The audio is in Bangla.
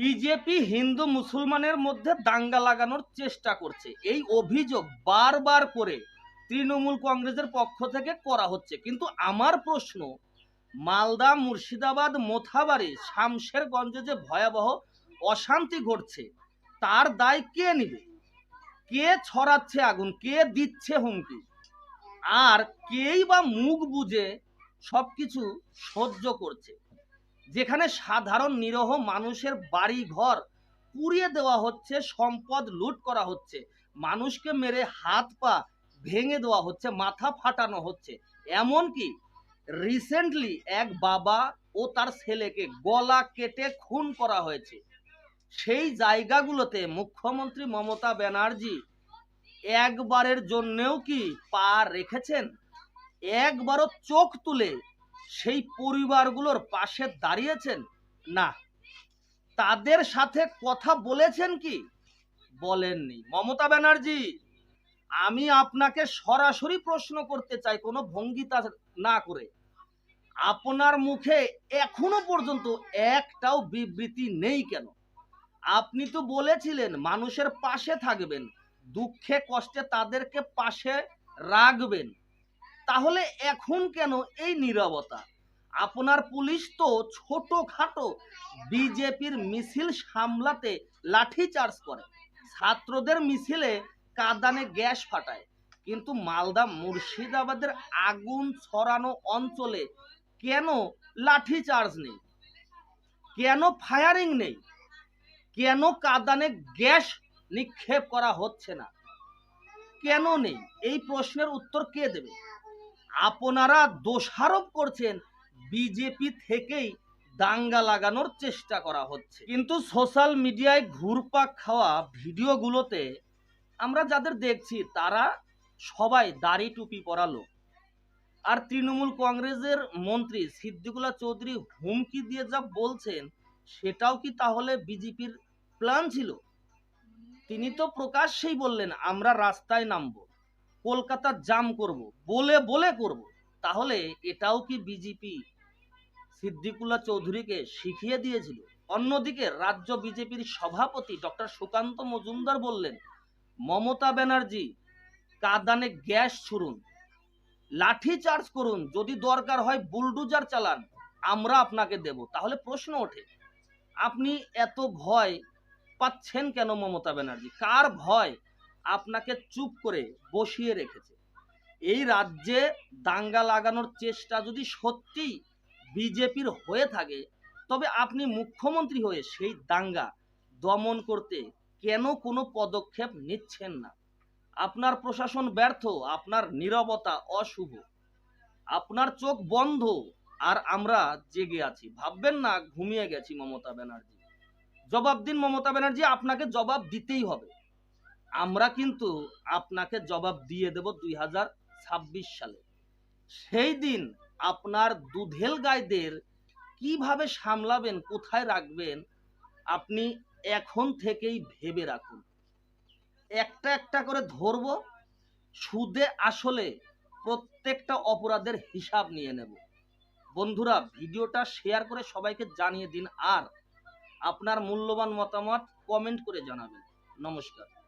বিজেপি হিন্দু মুসলমানের মধ্যে দাঙ্গা লাগানোর চেষ্টা করছে। এই অভিযোগ বারবার করে তৃণমূল কংগ্রেসের পক্ষ থেকে করা হচ্ছে। কিন্তু আমার প্রশ্ন, মালদা, মুর্শিদাবাদ, মোথাবাড়ি, শামশেরগঞ্জে যে ভয়াবহ অশান্তি ঘটছে, তার দায় কে নিবে? কে ছড়াচ্ছে আগুন? কে দিচ্ছে হুমকি? আর কেই বা মুখ বুঝে সবকিছু সহ্য করছে? যেখানে সাধারণ নিরহ মানুষের বাড়ি ঘর পুড়িয়ে দেওয়া হচ্ছে, সম্পদ লুট করা হচ্ছে, মানুষকে মেরে হাত পা ভেঙে দেওয়া হচ্ছে, মাথা ফাটানো হচ্ছে। এমনকি রিসেন্টলি এক বাবা ও তার ছেলেকে গলা কেটে খুন করা হয়েছে। সেই জায়গাগুলোতে মুখ্যমন্ত্রী মমতা ব্যানার্জি একবারের জন্যেও কি পা রেখেছেন? একবারও চোখ তুলে সেই পরিবারগুলোর পাশে দাঁড়িয়েছেন? না। তাদের সাথে কথা বলেছেন কি? বলেননি। মমতা ব্যানার্জি, আমি আপনাকে সরাসরি প্রশ্ন করতে চাই কোনো ভঙ্গিতা না করে। আপনার মুখে এখনও পর্যন্ত একটাও বিবৃতি নেই কেন? আপনি তো বলেছিলেন মানুষের পাশে থাকবেন, দুঃখে কষ্টে তাদেরকে পাশে রাখবেন। তাহলে এখন কেন এই নিরবতা? আপনার পুলিশ তো ছোটখাটো বিজেপির মিছিল সামলাতে লাঠি চার্জ করে। ছাত্রদের মিছিলে কাদানে গ্যাস ফাটায়। কিন্তু মালদা মুর্শিদাবাদের আগুন ছড়ানো অঞ্চলে কেন লাঠি চার্জ নেই? কেন ফায়ারিং নেই? কেন কাদানে গ্যাস নিক্ষেপ করা হচ্ছে না? কেন নেই? এই প্রশ্নের উত্তর কে দেবে? আপনারা দোষারোপ করছেন বিজেপি থেকেই দাঙ্গা লাগানোর চেষ্টা করা হচ্ছে। কিন্তু সোশ্যাল মিডিয়ায় ঘুরপাক খাওয়া ভিডিওগুলোতে আমরা যাদের দেখছি, তারা সবাই দাড়ি টুপি পরা লোক। আর তৃণমূল কংগ্রেসের মন্ত্রী সিদ্দিকুল্লাহ চৌধুরী হুমকি দিয়ে যা বলছেন, সেটাও কি তাহলে বিজেপির প্ল্যান ছিল? তিনি তো প্রকাশ্যেই বললেন, আমরা রাস্তায় নামবো। কলকাতা জাম করব, বলে বলে করব। তাহলে এটাও কি বিজেপি সিদ্দিকুল্লা চৌধুরীকে শিখিয়ে দিয়েছিল। অন্যদিকে রাজ্য বিজেপির সভাপতি ডক্টর সুকান্ত মজুমদার বললেন, মমতা ব্যানার্জি, কাদানে গ্যাস ছুড়ুন, লাঠি চার্জ করুন, যদি দরকার হয় বুলডুজার চালান, আমরা আপনাকে দেব। তাহলে প্রশ্ন ওঠে, আপনি এত ভয় পাচ্ছেন কেন মমতা ব্যানার্জি? কার ভয়? আপনাকে চুপ করে বসিয়ে রেখেছে। এই রাজ্যে দাঙ্গা লাগানোর চেষ্টা যদি সত্যিই বিজেপির হয়ে থাকে, তবে আপনি মুখ্যমন্ত্রী হয়ে সেই দাঙ্গা দমন করতে কেন কোনো পদক্ষেপ নিচ্ছেন না? আপনার প্রশাসন ব্যর্থ, আপনার নীরবতা অশুভ। আপনার চোখ বন্ধ আর আমরা জেগে আছি। ভাববেন না, ঘুমিয়ে গেছি মমতা ব্যানার্জি। জবাব দিন মমতা ব্যানার্জি, আপনাকে জবাব দিতেই হবে। আমরা কিন্তু আপনাকে জবাব দিয়ে দেব দুই হাজার ছাব্বিশ সালে। সেই দিন আপনার দুধেল গাইদের কীভাবে সামলাবেন, কোথায় রাখবেন, আপনি এখন থেকেই ভেবে রাখুন। একটা একটা করে ধরব, সুদে আসলে প্রত্যেকটা অপরাধের হিসাব নিয়ে নেব। বন্ধুরা, ভিডিওটা শেয়ার করে সবাইকে জানিয়ে দিন আর আপনার মূল্যবান মতামত কমেন্ট করে জানাবেন। নমস্কার।